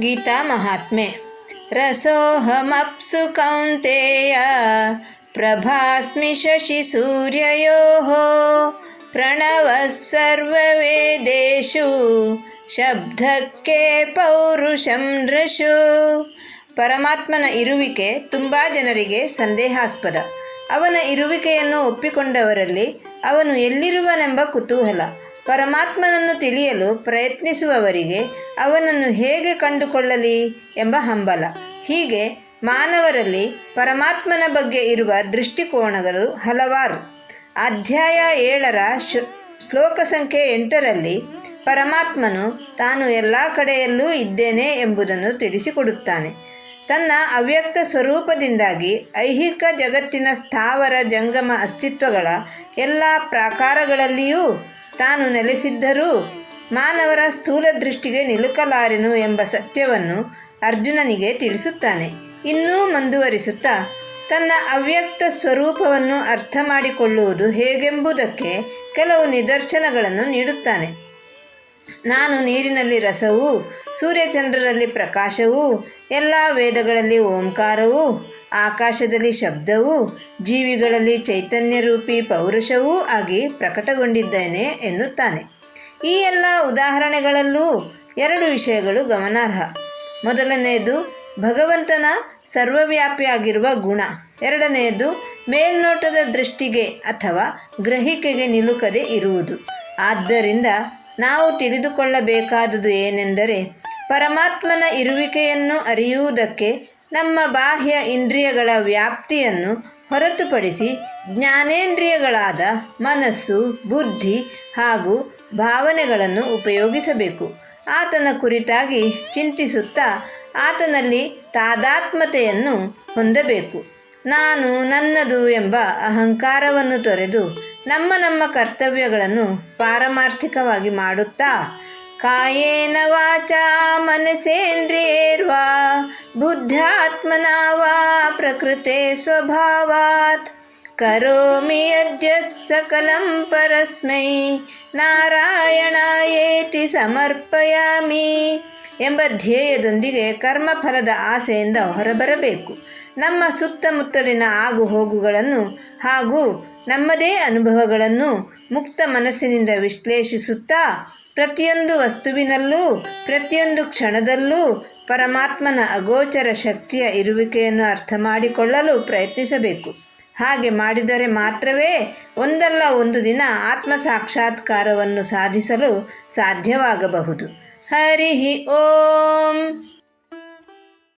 ಗೀತಾ ಮಹಾತ್ಮೆ. ರಸೋಹಮಪ್ಸು ಕೌಂತೆಯ ಪ್ರಭಾಸ್ಮಿ ಶಶಿ ಸೂರ್ಯಯೋ. ಪ್ರಣವ ಸರ್ವವೇದೇಶು ಶಬ್ದಕ್ಕೆ ಪೌರುಷಂ ನೃಷು. ಪರಮಾತ್ಮನ ಇರುವಿಕೆ ತುಂಬ ಜನರಿಗೆ ಸಂದೇಹಾಸ್ಪದ. ಅವನ ಇರುವಿಕೆಯನ್ನು ಒಪ್ಪಿಕೊಂಡವರಲ್ಲಿ ಅವನು ಎಲ್ಲಿರುವನೆಂಬ ಕುತೂಹಲ. ಪರಮಾತ್ಮನನ್ನು ತಿಳಿಯಲು ಪ್ರಯತ್ನಿಸುವವರಿಗೆ ಅವನನ್ನು ಹೇಗೆ ಕಂಡುಕೊಳ್ಳಲಿ ಎಂಬ ಹಂಬಲ. ಹೀಗೆ ಮಾನವರಲ್ಲಿ ಪರಮಾತ್ಮನ ಬಗ್ಗೆ ಇರುವ ದೃಷ್ಟಿಕೋನಗಳು ಹಲವಾರು. ಅಧ್ಯಾಯ ಏಳರ ಶ್ಲೋಕ ಸಂಖ್ಯೆ ಎಂಟರಲ್ಲಿ ಪರಮಾತ್ಮನು ತಾನು ಎಲ್ಲ ಕಡೆಯಲ್ಲೂ ಇದ್ದೇನೆ ಎಂಬುದನ್ನು ತಿಳಿಸಿಕೊಡುತ್ತಾನೆ. ತನ್ನ ಅವ್ಯಕ್ತ ಸ್ವರೂಪದಿಂದಾಗಿ ಐಹಿಕ ಜಗತ್ತಿನ ಸ್ಥಾವರ ಜಂಗಮ ಅಸ್ತಿತ್ವಗಳ ಎಲ್ಲ ಪ್ರಾಕಾರಗಳಲ್ಲಿಯೂ ತಾನು ನೆಲೆಸಿದ್ದರೂ ಮಾನವರ ಸ್ಥೂಲ ದೃಷ್ಟಿಗೆ ನಿಲುಕಲಾರೆನು ಎಂಬ ಸತ್ಯವನ್ನು ಅರ್ಜುನನಿಗೆ ತಿಳಿಸುತ್ತಾನೆ. ಇನ್ನೂ ಮುಂದುವರಿಸುತ್ತಾ, ತನ್ನ ಅವ್ಯಕ್ತ ಸ್ವರೂಪವನ್ನು ಅರ್ಥ ಮಾಡಿಕೊಳ್ಳುವುದು ಹೇಗೆಂಬುದಕ್ಕೆ ಕೆಲವು ನಿದರ್ಶನಗಳನ್ನು ನೀಡುತ್ತಾನೆ. ನಾನು ನೀರಿನಲ್ಲಿ ರಸವೂ, ಸೂರ್ಯಚಂದ್ರರಲ್ಲಿ ಪ್ರಕಾಶವೂ, ಎಲ್ಲ ವೇದಗಳಲ್ಲಿ ಓಂಕಾರವೂ ಆಕಾಶದಲ್ಲಿ ಶಬ್ದವೂ, ಜೀವಿಗಳಲ್ಲಿ ಚೈತನ್ಯರೂಪಿ ಪೌರುಷವೂ ಆಗಿ ಪ್ರಕಟಗೊಂಡಿದ್ದೇನೆ ಎನ್ನುತ್ತಾನೆ. ಈ ಎಲ್ಲ ಉದಾಹರಣೆಗಳಲ್ಲೂ ಎರಡು ವಿಷಯಗಳು ಗಮನಾರ್ಹ. ಮೊದಲನೆಯದು, ಭಗವಂತನ ಸರ್ವವ್ಯಾಪಿಯಾಗಿರುವ ಗುಣ. ಎರಡನೆಯದು, ಮೇಲ್ನೋಟದ ದೃಷ್ಟಿಗೆ ಅಥವಾ ಗ್ರಹಿಕೆಗೆ ನಿಲುಕದೆ ಇರುವುದು. ಆದ್ದರಿಂದ ನಾವು ತಿಳಿದುಕೊಳ್ಳಬೇಕಾದುದು ಏನೆಂದರೆ, ಪರಮಾತ್ಮನ ಇರುವಿಕೆಯನ್ನು ಅರಿಯುವುದಕ್ಕೆ ನಮ್ಮ ಬಾಹ್ಯ ಇಂದ್ರಿಯಗಳ ವ್ಯಾಪ್ತಿಯನ್ನು ಹೊರತುಪಡಿಸಿ ಜ್ಞಾನೇಂದ್ರಿಯಗಳಾದ ಮನಸ್ಸು, ಬುದ್ಧಿ ಹಾಗೂ ಭಾವನೆಗಳನ್ನು ಉಪಯೋಗಿಸಬೇಕು. ಆತನ ಕುರಿತಾಗಿ ಚಿಂತಿಸುತ್ತಾ ಆತನಲ್ಲಿ ತಾದಾತ್ಮತೆಯನ್ನು ಹೊಂದಬೇಕು. ನಾನು ನನ್ನದು ಎಂಬ ಅಹಂಕಾರವನ್ನು ತೊರೆದು ನಮ್ಮ ನಮ್ಮ ಕರ್ತವ್ಯಗಳನ್ನು ಪಾರಮಾರ್ಥಿಕವಾಗಿ ಮಾಡುತ್ತಾ ಕಾಯೇನ ವಾಚ ಮನಸೇಂದ್ರಿಯೇರ್ವಾ ಬುದ್ಧಾತ್ಮನ वा ಪ್ರಕೃತೆ ಸ್ವಭಾವಾತ್. ಕರೋಮಿ ಯದ್ಯ ಸಕಲಂ ಪರಸ್ಮೈ. ನಾರಾಯಣಾಯೇತಿ ಸಮರ್ಪಯಾಮಿ ಎಂಬ ಧ್ಯೇಯದೊಂದಿಗೆ ಕರ್ಮಫಲದ ಆಸೆಯಿಂದ ಹೊರಬರಬೇಕು. ನಮ್ಮ ಸುತ್ತಮುತ್ತಲಿನ ಆಗು ಹೋಗುಗಳನ್ನು ಹಾಗೂ ನಮ್ಮದೇ ಅನುಭವಗಳನ್ನು ಮುಕ್ತ ಮನಸ್ಸಿನಿಂದ ವಿಶ್ಲೇಷಿಸುತ್ತಾ ಪ್ರತಿಯೊಂದು ವಸ್ತುವಿನಲ್ಲೂ, ಪ್ರತಿಯೊಂದು ಕ್ಷಣದಲ್ಲೂ ಪರಮಾತ್ಮನ ಅಗೋಚರ ಶಕ್ತಿಯ ಇರುವಿಕೆಯನ್ನು ಅರ್ಥ ಮಾಡಿಕೊಳ್ಳಲು ಪ್ರಯತ್ನಿಸಬೇಕು. ಹಾಗೆ ಮಾಡಿದರೆ ಮಾತ್ರವೇ ಒಂದಲ್ಲ ಒಂದು ದಿನ ಆತ್ಮ ಸಾಕ್ಷಾತ್ಕಾರವನ್ನು ಸಾಧಿಸಲು ಸಾಧ್ಯವಾಗಬಹುದು. ಹರಿ ಓಂ.